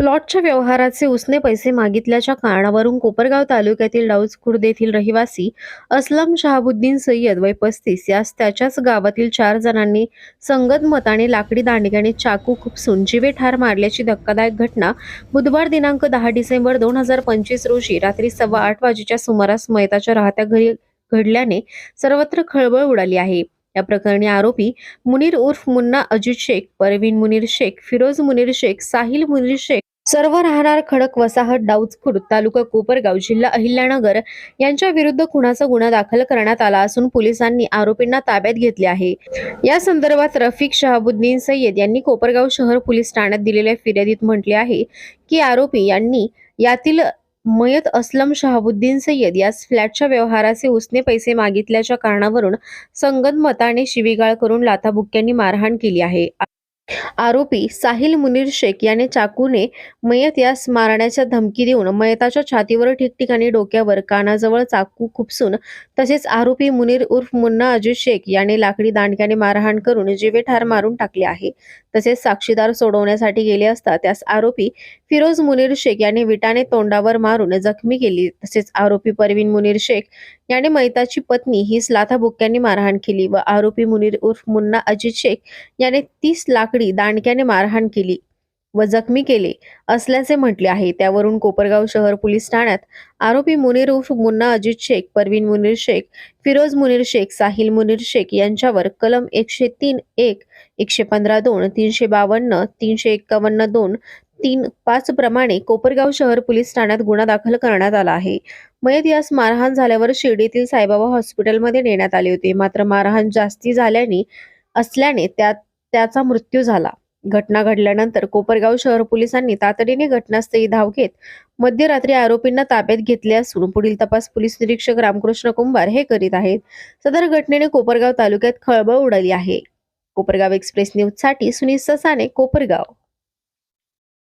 प्लॉटच्या व्यवहाराचे उसने पैसे मागितल्याच्या कारणावरून कोपरगाव तालुक्यातील डाऊज खुर्द येथील रहिवासी असलम शहाबुद्दीन सय्यद वय पस्तीस यास त्याच्याच गावातील चार जणांनी संगत मताने लाकडी दांडग्याने चाकू खुपसून जीवे ठार मारल्याची धक्कादायक घटना बुधवार दिनांक दहा डिसेंबर दोन हजार पंचवीस रोजी रात्री सव्वा आठ वाजेच्या सुमारास मयताच्या राहत्या घरी घडल्याने सर्वत्र खळबळ उडाली आहे. या प्रकरणी आरोपी मुनीर उर्फ मुन्ना अजित शेख परवीन मुनीर शेख फिरोज मुनीर शेख साहिल मुनीर शेख सर्व राहणार खडक वसाहत डाऊज खुर्द तालुका कोपरगाव जिल्हा अहिल्यानगर यांच्या विरुद्ध खुनाचा गुन्हा दाखल करण्यात आला असून पोलिसांनी आरोपींना ताब्यात घेतले आहे. या संदर्भात रफिक शहाबुद्दीन सय्यद यांनी कोपरगाव शहर पोलीस ठाण्यात दिलेल्या फिर्यादीत म्हटले आहे की आरोपी यांनी यातील मयत असलम शहाबुद्दीन सय्यद यास फ्लॅटच्या व्यवहाराचे उसने पैसे मागितल्याच्या कारणावरून संगत मताने शिवीगाळ करून लाथाबुक्क्यांनी मारहाण केली आहे. आरोपी साहिल मुनीर शेख याने चाकूने मयत यास मारण्याच्या धमकी देऊन मयताच्या छातीवर ठिकठिकाणी डोक्यावर कानाजवळ चाकू खुपसून तसेच आरोपी मुनीर उर्फ मुन्ना अजित शेख याने लाकडी दांडक्याने मारहाण करून जीवे ठार मारून टाकले आहे. तसेच साक्षीदार सोडवण्यासाठी गेले असता त्यास आरोपी फिरोज मुनीर शेख याने विटाने तोंडावर मारून जखमी केली. तसेच आरोपी परवीन मुनीर शेख याने मैताची पत्नी हीच लाथाबुक्क्यांनी मारहाण केली व आरोपी मुनीर उर्फ मुन्ना अजित शेख याने तीस लाकडी दांडक्याने मारहाण केली व जखमी केले असल्याचे म्हटले आहे. त्यावरून कोपरगाव शहर पोलीस ठाण्यात आरोपी मुनीर उर्फ मुन्ना अजित शेख परवीन मुनीर शेख फिरोज मुनीर शेख साहिल मुनीर शेख यांच्यावर कलम एकशे तीन एक एकशे पंधरा दोन तीनशे बावन्न तीनशे एक्कावन्न दोन तीन पाच प्रमाणे कोपरगाव शहर पोलीस ठाण्यात गुन्हा दाखल करण्यात आला आहे. मयत यास मारहाण झाल्यावर शिर्डीतील साईबाबा हॉस्पिटलमध्ये नेण्यात आले होते. मात्र मारहाण जास्ती झाल्याने असल्याने त्यात त्याचा मृत्यू झाला. घटना घडल्यानंतर कोपरगाव शहर पोलिसांनी तातडीने घटनास्थळी धाव घेत मध्यरात्री आरोपींना ताब्यात घेतले असून पुढील तपास पोलीस निरीक्षक रामकृष्ण कुंभार हे करीत आहेत. सदर घटनेने कोपरगाव तालुक्यात खळबळ उडाली आहे. कोपरगाव एक्सप्रेस न्यूजसाठी सुनील ससाने कोपरगाव.